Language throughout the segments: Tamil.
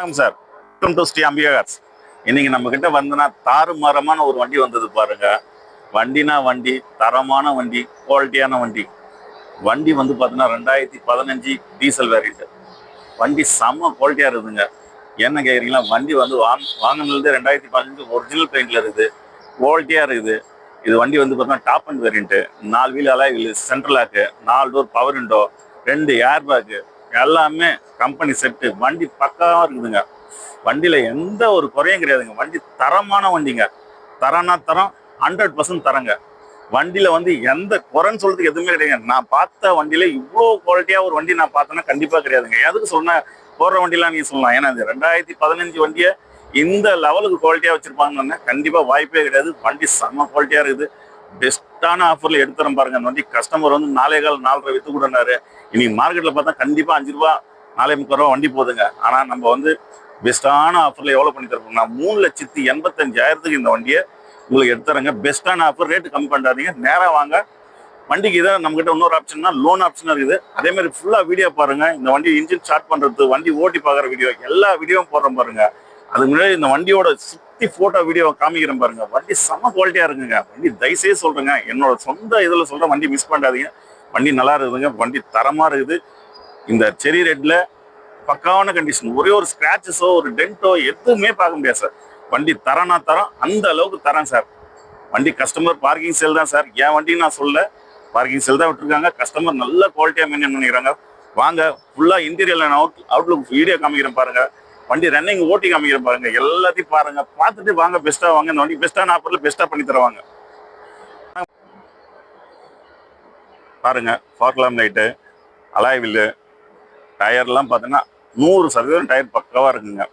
வணக்கம் sir. Welcome to Shri Ambika இன்றைக்கி இன்னைக்கு நம்ம கிட்ட வந்தனா தாறுமாறமான ஒரு வண்டி வந்தது பாருங்க. வண்டினா வண்டி தரமான வண்டி குவாலிட்டியான வண்டி. வண்டி வந்து பார்த்தீங்கன்னா ரெண்டாயிரத்தி பதினஞ்சு டீசல் வேரியண்ட்டு வண்டி செம்ம குவாலிட்டியாக இருக்குதுங்க. என்ன கேட்குறீங்களா வண்டி வந்து வாங் வாங்கினது ரெண்டாயிரத்தி பதினஞ்சு ஒரிஜினல் பெயிண்டில் இருக்குது. குவாலிட்டியாக இருக்குது. இது வண்டி வந்து பார்த்தீங்கன்னா டாப் அண்ட் வேரியண்ட்டு நாலு wheel alloy wheel central lock நாலு டோர் பவர் விண்டோ ரெண்டு ஏர் பேக்கு எல்லாமே கம்பெனி செட்டு வண்டி பக்காவாக இருக்குதுங்க. வண்டியில் எந்த ஒரு குறையும் கிடையாதுங்க. வண்டி தரமான வண்டிங்க. தரம்னா தரம் ஹண்ட்ரட் பர்சன்ட் தரங்க. வண்டியில் வந்து எந்த குறைன்னு சொல்றதுக்கு எதுவுமே கிடையாது நான் பார்த்த வண்டியில் இவ்வளோ குவாலிட்டியாக ஒரு வண்டி நான் பார்த்தேன்னா கண்டிப்பாக கிடையாதுங்க. எதுக்கு சொன்னால் போடுற வண்டிலாம் நீங்கள் சொல்லலாம். ஏன்னா இந்த ரெண்டாயிரத்தி பதினஞ்சு வண்டியை இந்த லெவலுக்கு குவாலிட்டியாக வச்சுருப்பாங்கன்னா கண்டிப்பாக வாய்ப்பே கிடையாது. வண்டி செம்ம குவாலிட்டியாக இருக்குது. பெஸ்ட்டான ஆஃபரில் எடுத்துறேன் பாருங்க. அந்த வண்டி கஸ்டமர் வந்து நாலே கால் நாலரை வித்து கொடுனாரு. இன்னைக்கு மார்க்கெட்டில் பார்த்தா கண்டிப்பாக அஞ்சு ரூபா நாலே முக்கால் ரூபா வண்டி போகுதுங்க. ஆனால் நம்ம வந்து பெஸ்ட்டான ஆஃபரில் எவ்வளோ பண்ணி தரப்போம்னா மூணு லட்சத்தி எண்பத்தஞ்சாயிரத்துக்கு இந்த வண்டியை உங்களுக்கு எடுத்துறங்க பெஸ்ட்டான ஆஃபர் ரேட்டு கம்மி பண்ணாதீங்க. நேராக வாங்க. வண்டிக்கு இதான் நம்மகிட்ட இன்னொரு ஆப்ஷன்னா லோன் ஆப்ஷனாக இருக்குது. அதே மாதிரி ஃபுல்லாக வீடியோ பாருங்க. இந்த வண்டி இன்ஜின் ஸ்டார்ட் பண்ணுறது வண்டி ஓட்டி பார்க்குற வீடியோ எல்லா வீடியோவும் போடுறோம் பாருங்கள் அதுக்கு முன்னாடி இந்த வண்டியோட சுற்றி ஃபோட்டோ வீடியோ காமிக்கிறேன் பாருங்க. வண்டி செம்ம குவாலிட்டியாக இருக்குங்க. வண்டி தயவுசெய்து சொல்கிறேங்க என்னோட சொந்த இதில் சொல்கிற வண்டி மிஸ் பண்ணாதீங்க. வண்டி நல்லா இருக்குதுங்க. வண்டி தரமாக இருக்குது. இந்த செரி ரெட்டில் பக்காவான கண்டிஷன் ஒரே ஒரு ஸ்க்ராச்சஸோ ஒரு டென்ட்டோ எதுவுமே பார்க்க முடியாது சார் வண்டி தரனா தரம் அந்த அளவுக்கு தரேன் சார் வண்டி கஸ்டமர் பார்க்கிங் செல் தான் சார் என் வண்டின்னு நான் சொல்ல பார்க்கிங் செல் தான் விட்டுருக்காங்க. கஸ்டமர் நல்ல குவாலிட்டியாக மெயின்டைன் பண்ணிக்கிறாங்க. வாங்க ஃபுல்லா இன்டீரியர் அவுட் அவுட்லுக் வீடியோ காமிக்கிறேன் பாருங்க. வண்டி ரன்னிங் ஓட்டி காமிக்கிறேன் பாருங்க. எல்லாத்தையும் பாருங்க. பார்த்துட்டு வாங்க பெஸ்ட்டாக வாங்க. இந்த வண்டி பெஸ்ட்டான ஆஃபரில் பெஸ்ட்டாக பண்ணி தருவாங்க. பாருங்க ஃபார்க்லாம் லைட்டு அலாய்வில்லு டயர்லாம் பார்த்தீங்கன்னா நூறு சதவீதம் டயர் பக்காவாக இருக்குங்க.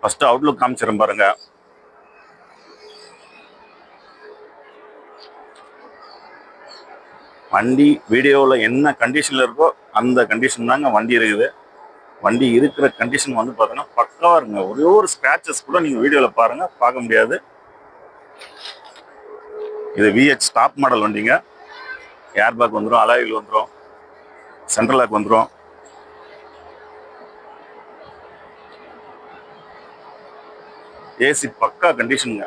ஃபஸ்ட்டு அவுட்லுக் காமிச்சிடும் பாருங்க. வண்டி வீடியோவில் என்ன கண்டிஷனில் இருக்கோ அந்த கண்டிஷன் தாங்க வண்டி இருக்குது. வண்டி இருக்கிற கண்டிஷன் வந்து பார்த்தீங்கன்னா பக்காவாக இருக்குங்க. ஒரே ஒரு ஸ்க்ராச்சஸ் கூட நீங்கள் வீடியோவில் பாருங்கள் பார்க்க முடியாது. இது விஹெச் டாப் மாடல் வண்டிங்க. ஏர் பேக் வந்துடும் அலாயில் வந்துடும் சென்ட்ரல் லாக் வந்துடும் ஏசி பக்கா கண்டிஷனுங்க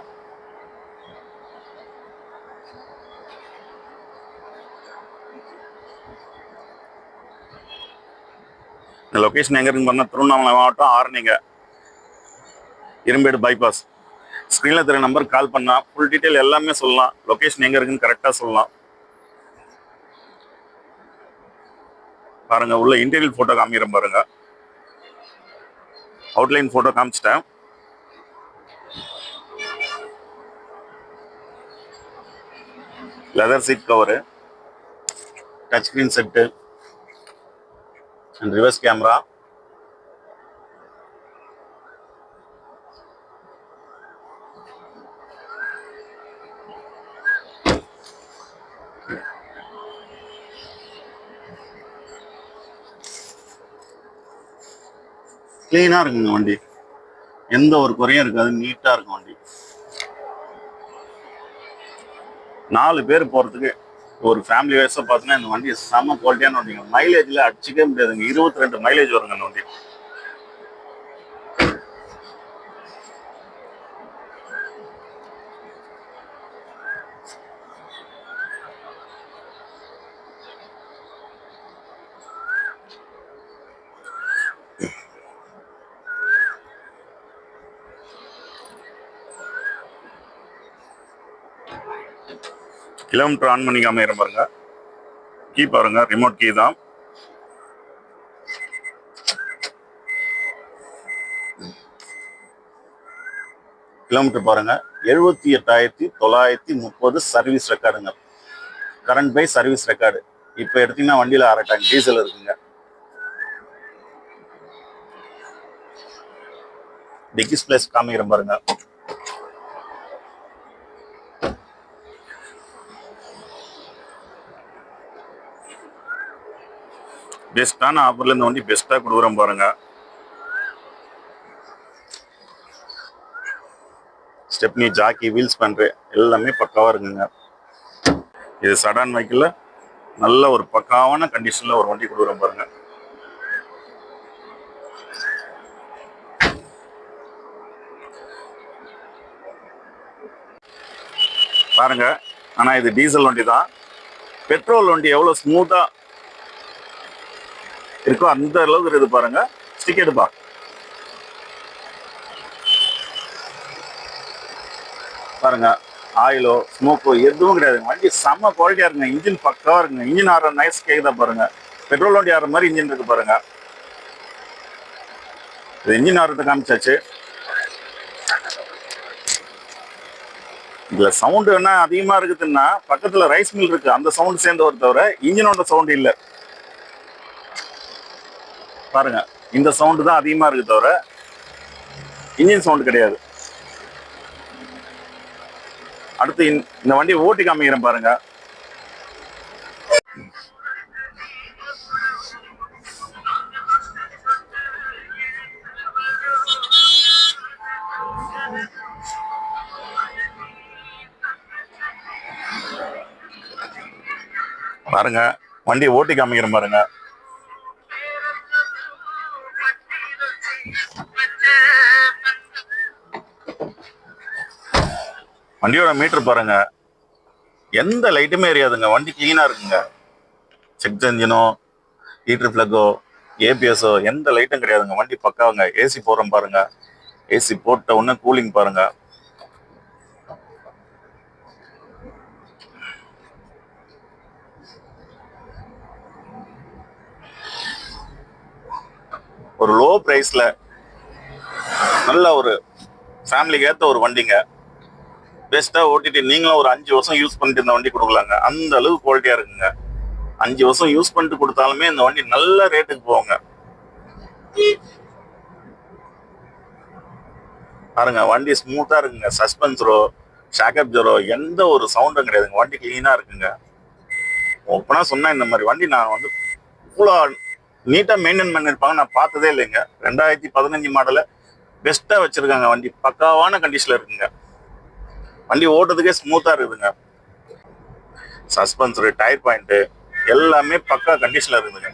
இந்த லொக்கேஷன் எங்க இருக்குன்னு பார்த்தீங்கன்னா திருவண்ணாமலை மாவட்டம் ஆரணிங்க. இரும்பேடு பைபாஸ் ஸ்க்ரீனில் தெரிய நம்பருக்கு கால் பண்ணால் ஃபுல் டீட்டெயில் எல்லாமே சொல்லலாம். லொக்கேஷன் எங்க இருக்குன்னு கரெக்டாக சொல்லலாம். பாருங்க உள்ள இன்டீரியல் ஃபோட்டோ காமிக்கிறேன் பாருங்க. Outline photo காமிச்சிட்டேன். Leather seat cover touch screen set and reverse camera கிளீனாக இருக்குங்க வண்டி. எந்த ஒரு குறையும் இருக்காது நீட்டாக இருக்கும் வண்டி. நாலு பேர் போகிறதுக்கு ஒரு ஃபேமிலி வைஸாக பார்த்தீங்கன்னா இந்த வண்டி செம்ம குவாலிட்டியான வண்டிங்க. மைலேஜில் அடிச்சிக்கவே முடியாதுங்க. இருபத்தி ரெண்டு மைலேஜ் வருங்க இந்த வண்டி. கிலோமீட்டர் ஆன் பண்ணி காமிக்கிற பாருங்க கீ பாருங்க ரிமோட் கீ தான். கிலோமீட்டர் பாருங்க எழுபத்தி எட்டாயிரத்தி தொள்ளாயிரத்தி முப்பது சர்வீஸ் ரெக்கார்டுங்க கரண்ட் பை சர்வீஸ் ரெக்கார்டு இப்போ எடுத்தீங்கன்னா வண்டியில் அரை டேங்க் டீசல் இருக்குங்க. டிகிஸ் பிளேஸ் காமிக்கிறேன் பாருங்க. பெஸ்ட்டான ஆஃபரில் இந்த வண்டி பெஸ்ட்டாக கொடுக்குறோம் பாருங்க. ஸ்டெப்னி ஜாக்கி வீல்ஸ் பண்ணுற எல்லாமே பக்காவாக இருக்குங்க. இது சடான் வைக்கில் நல்ல ஒரு பக்காவான கண்டிஷனில் ஒரு வண்டி கொடுக்குறோம் பாருங்கள் பாருங்கள் ஆனால் இது டீசல் வண்டி தான். பெட்ரோல் வண்டி எவ்வளோ ஸ்மூத்தாக இருக்கோ அந்த அளவுக்கு இருக்குது பாருங்க. ஸ்டிக் எடுப்பா. பாருங்க ஆயிலோ ஸ்மோக்கோ எதுவும் கிடையாது. வண்டி செம்ம குவாலிட்டியா இருக்குங்க. இன்ஜின் பக்காவா இருக்குங்க. இன்ஜின் ஆடுற நைஸ் கேக்குதா பாருங்க. பெட்ரோல் வண்டி ஆற மாதிரி இன்ஜின் இருக்கு பாருங்க. இது இன்ஜின் ஆடுறத காமிச்சாச்சு. இதுல சவுண்ட் என்ன அதிகமா இருக்குதுன்னா பக்கத்துல ரைஸ் மில் இருக்கு. அந்த சவுண்ட் சேர்ந்து ஒரு தவிர இன்ஜினோட சவுண்ட் இல்ல. பாருங்க. இந்த சவுண்ட் தான் அதிகமா இருக்கு தவிர இன்ஜின் சவுண்ட் கிடையாது. அடுத்து இந்த- இந்த வண்டியை ஓட்டி காமிக்கிறேன் பாருங்க. பாருங்க. வண்டியை ஓட்டி காமிக்கிறேன் பாருங்க. வண்டியோட மீட்டர் பாருங்க. எந்த லைட்டுமே எரியாதுங்க. வண்டி கிளீனாக இருக்குங்க. செக் என்ஜினோ ஹீட்டர் ஃப்ளக்கோ ஏபிஎஸோ எந்த லைட்டும் கிடையாதுங்க. வண்டி பக்காவுங்க ஏசி போகிறோம் பாருங்க. ஏசி போட்ட உடனே கூலிங் பாருங்க. ஒரு லோ ப்ரைஸில் நல்ல ஒரு ஃபேமிலிக்கு ஏற்ற ஒரு வண்டிங்க. பெஸ்ட்டாக ஓட்டிட்டு நீங்களும் ஒரு அஞ்சு வருஷம் யூஸ் பண்ணிட்டு இந்த வண்டி கொடுக்கலாங்க. அந்த அளவுக்கு குவாலிட்டியாக இருக்குங்க. அஞ்சு வருஷம் யூஸ் பண்ணிட்டு கொடுத்தாலுமே இந்த வண்டி நல்ல ரேட்டுக்கு போகுங்க. பாருங்க வண்டி ஸ்மூத்தாக இருக்குங்க. சஸ்பென்சரோ ஷாக்கப் ஜரோ எந்த ஒரு சவுண்டும் கிடையாதுங்க வண்டி க்ளீனாக இருக்குங்க. ஓப்பனாக சொன்னால் இந்த மாதிரி வண்டி நான் வந்து இவ்வளோ நீட்டாக மெயின்டைன் பண்ணியிருப்பாங்க நான் பார்த்ததே இல்லைங்க. ரெண்டாயிரத்தி பதினஞ்சு மாடலை பெஸ்ட்டாக வச்சுருக்காங்க வண்டி. பக்காவான கண்டிஷனில் இருக்குங்க. வண்டி ஓட்டுறதுக்கே ஸ்மூத்தா இருக்குதுங்க. சஸ்பென்சர் டயர் பாயிண்ட் எல்லாமே பக்கா கண்டிஷன்ல இருக்குதுங்க.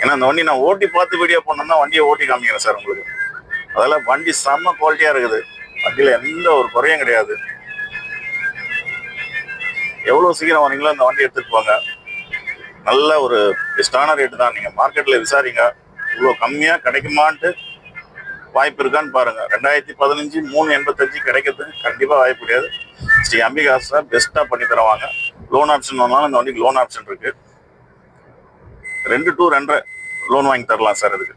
ஏன்னா அந்த வண்டி நான் ஓட்டி பார்த்து வீடியோ பண்ணோம்னா வண்டியை ஓட்டி காமிக்கிறேன் சார் உங்களுக்கு. அதெல்லாம் வண்டி செம்ம குவாலிட்டியா இருக்குது. வண்டியில எந்த ஒரு குறையும் கிடையாது. எவ்வளவு சீக்கிரம் வரீங்களோ அந்த வண்டி எடுத்துட்டு போங்க. நல்ல ஒரு பெஸ்டான ரேட்டு தான். நீங்க மார்க்கெட்ல விசாரிங்க. இவ்வளோ கம்மியா கிடைக்குமான்ட்டு வாய்ப்பு இருக்கான்னு பாருங்க. ரெண்டாயிரத்தி பதினஞ்சு மூணு எண்பத்தஞ்சு கிடைக்கிறதுக்கு கண்டிப்பா வாய்ப்பு கிடையாது. ஸ்ரீ அம்பிகாஸ் பெஸ்டா பண்ணி தருவாங்க. லோன் ஆப்ஷன் வந்தாலும் இந்த வண்டிக்கு லோன் ஆப்ஷன் இருக்கு. ரெண்டு டூ ரெண்டரை லோன் வாங்கி தரலாம் சார் இதுக்கு.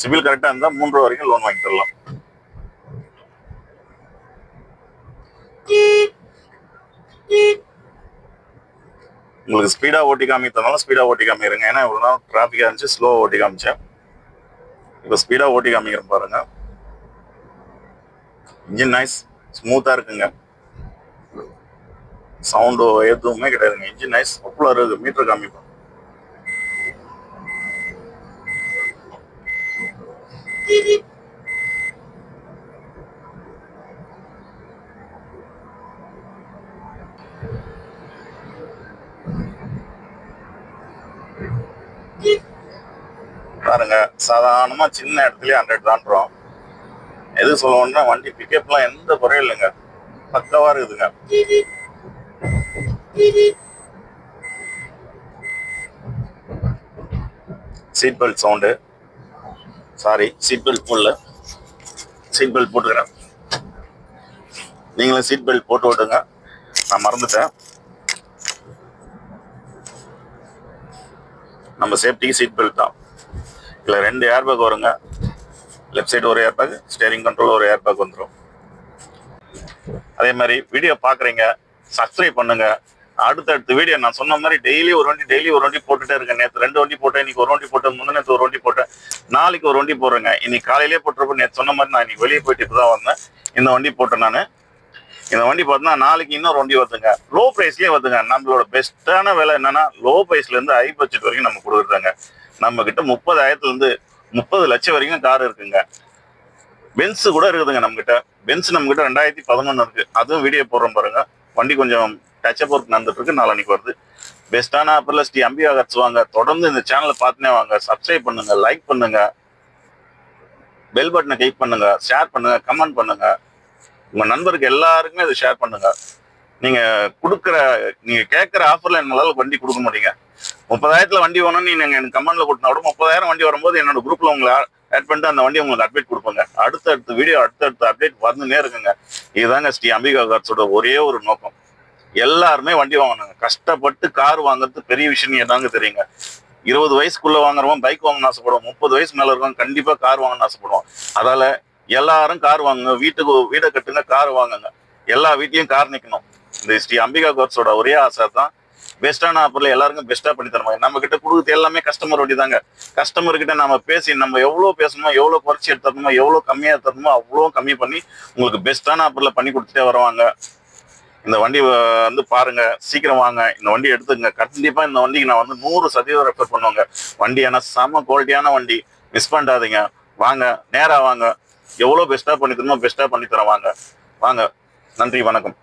சிபில் கரெக்டா இருந்தா மூன்று வரைக்கும் லோன் வாங்கி தரலாம். உங்களுக்கு ஸ்பீடா ஓட்டி காமிக்கிறதுனால ஸ்பீடா ஓட்டி காமிக்கிறேங்க. ஏன்னா இவ்வளவு நாள் டிராஃபிக்கா இருந்துச்சு ஸ்லோ ஓட்டி காமிச்சேன். இப்போ ஸ்பீடா ஓட்டி காமிக்கிறேன் பாருங்க. இன்ஜின் நாய்ஸ் ஸ்மூத்தா இருக்குங்க. சவுண்டோ எதுவுமே கிடையாதுங்க. இன்ஜின் நாய்ஸ் அவ்வளோ இருக்குது மீட்டர் காமிப்போம் பாருங்க. சாதாரணமா சின்ன இடத்துலயே ஹண்ட்ரட் தான்றோம் எது சொல்லணும்னா வண்டி பிக்கப்லாம் எந்த குறையும் இல்லைங்க. பக்கவா இருக்குதுங்க. Seat belt sound sorry seat belt போடல சீட் பெல்ட் போட்டுக்கிறேன். நீங்களும் சீட் பெல்ட் போட்டு விட்டுங்க நான் மறந்துட்டேன். நம்ம சேஃப்டிக்கு சீட் பெல்ட் தான். இதில் ரெண்டு ஏர் பேக் வருங்க. லெஃப்ட் சைடு ஒரு ஏர்பேக் ஸ்டேரிங் கண்ட்ரோல் ஒரு ஏர்பேக் வந்துடும் அதே மாதிரி வீடியோ பார்க்குறீங்க சப்ஸ்கிரைப் பண்ணுங்க. அடுத்தடுத்து வீடியோ நான் சொன்ன மாதிரி டெய்லி ஒரு வண்டி டெய்லி ஒரு வண்டி போட்டுட்டே இருக்கேன். நேற்று ரெண்டு வண்டி போட்டேன் இன்னைக்கு ஒரு வண்டி போட்டேன் முந்தின நேற்று ஒரு வண்டி போட்டேன். நாளைக்கு ஒரு வண்டி போடுறேங்க. இன்னைக்கு காலையிலேயே போட்டுருப்ப நேற்று சொன்ன மாதிரி நான் இன்னைக்கு வெளியே போயிட்டு இப்போ தான் வந்தேன். இந்த வண்டி போட்டேன் நான். இந்த வண்டி பார்த்தீங்கன்னா நாளைக்கு இன்னொரு வண்டி வருதுங்க. லோ ப்ரைஸ்லேயே வருதுங்க. நம்மளோட பெஸ்ட்டான விலை என்னன்னா லோ ப்ரைஸ்ல இருந்து ஹை பட்ஜெட் வரைக்கும் நம்ம கொடுக்குறாங்க. நம்ம கிட்ட முப்பதாயிரத்துல இருந்து முப்பது லட்சம் வரைக்கும் கார் இருக்குங்க. பென்ஸ் கூட இருக்குதுங்க நம்ம கிட்ட பென்ஸ் நம்ம கிட்ட ரெண்டாயிரத்தி பதினொன்னு இருக்கு. அதுவும் வீடியோ போடுறோம் பாருங்க. வண்டி கொஞ்சம் டச்சப் ஒர்க் நடந்துட்டு இருக்கு நாளைக்கு வருது பெஸ்டான ஆப்பர்ல ஸ்ரீ அம்பியா கட்ஸ் வாங்க. தொடர்ந்து இந்த சேனலை பார்த்துனே வாங்க. சப்ஸ்கிரைப் பண்ணுங்க லைக் பண்ணுங்க. பெல் பட்டனை கிளிக் பண்ணுங்க. ஷேர் பண்ணுங்க கமெண்ட் பண்ணுங்க. உங்க நண்பருக்கு எல்லாருக்குமே இதை ஷேர் பண்ணுங்க. நீங்க கொடுக்குற நீங்க கேட்குற ஆஃபர்ல எங்களால் வண்டி கொடுக்க முடியுங்க. முப்பதாயிரத்துல வண்டி வேணும்னு நீங்க எனக்கு கமெண்ட்ல கொடுத்தா கூட முப்பதாயிரம் வண்டி வரும்போது என்னோட குரூப்ல உங்களை ஆட் பண்ணிட்டு அந்த வண்டி உங்களுக்கு அப்டேட் கொடுப்பாங்க. அடுத்தடுத்த வீடியோ அடுத்தடுத்த அப்டேட் வந்துனே இருக்குங்க. இதுதாங்க ஸ்ரீ அம்பிகா கார்ஸோட ஒரே ஒரு நோக்கம். எல்லாருமே வண்டி வாங்கணுங்க. கஷ்டப்பட்டு கார் வாங்குறது பெரிய விஷயம் தாங்க தெரியுங்க. இருபது வயசுக்குள்ள வாங்குறவன் பைக் வாங்கணும்னு ஆசைப்படுவோம் முப்பது வயசு மேல இருக்கவங்க கண்டிப்பா கார் வாங்கணும்னு ஆசைப்படுவோம் அதால எல்லாரும் கார் வாங்குங்க. வீட்டுக்கு வீடை கட்டுங்க கார் வாங்குங்க. எல்லா வீட்லயும் கார் நிக்கணும். இந்த ஸ்ரீ அம்பிகா கார்ஸோட ஒரே ஆசை தான் பெஸ்டான ஆஃபர்ல எல்லாருக்கும் பெஸ்டா பண்ணி தருவாங்க நம்ம கிட்ட கொடுக்குறது எல்லாமே கஸ்டமர் வண்டி தாங்க. கஸ்டமர் கிட்ட நம்ம பேசி நம்ம எவ்வளவு பேசணுமோ எவ்வளவு குறைச்சி எடுத்துறணுமோ எவ்வளவு கம்மியா தரணுமோ அவ்வளோ கம்மி பண்ணி உங்களுக்கு பெஸ்டான ஆஃபர்ல பண்ணி கொடுத்துட்டே வருவாங்க. இந்த வண்டி வந்து பாருங்க சீக்கிரம் வாங்க. இந்த வண்டி எடுத்துங்க கண்டிப்பா இந்த வண்டிக்கு நான் வந்து நூறு சதவீதம் ரெஃபர் பண்ணுவாங்க. வண்டி ஏன்னா செம குவாலிட்டியான வண்டி. மிஸ் பண்ணாதீங்க. வாங்க. நேரா வாங்க. எவ்வளவு பெஸ்டா பண்ணி தரணுமோ பெஸ்டா பண்ணி தரேன் வாங்க. வாங்க. நன்றி வணக்கம்.